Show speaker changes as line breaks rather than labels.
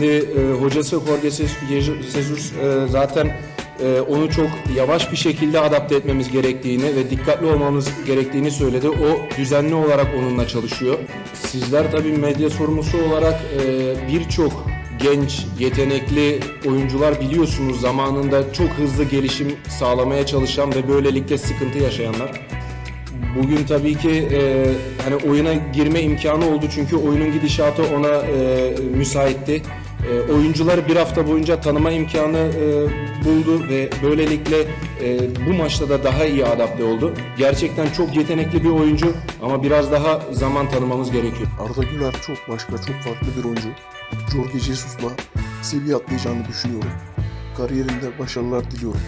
e, hocası Jorge Jesus, e, zaten e, onu çok yavaş bir şekilde adapte etmemiz gerektiğini ve dikkatli olmamız gerektiğini söyledi. O düzenli olarak onunla çalışıyor. Sizler tabii medya sorumlusu olarak e, birçok genç, yetenekli oyuncular biliyorsunuz zamanında çok hızlı gelişim sağlamaya çalışan ve böylelikle sıkıntı yaşayanlar. Bugün tabii ki e, hani oyuna girme imkanı oldu çünkü oyunun gidişatı ona e, müsaitti. E, oyuncuları bir hafta boyunca tanıma imkanı e, buldu ve böylelikle e, bu maçta da daha iyi adapte oldu. Gerçekten çok yetenekli bir oyuncu ama biraz daha zaman tanımamız gerekiyor.
Arda Güler çok başka, çok farklı bir oyuncu. Jorge Jesus'la seviye atlayacağını düşünüyorum. Kariyerinde başarılar diliyorum.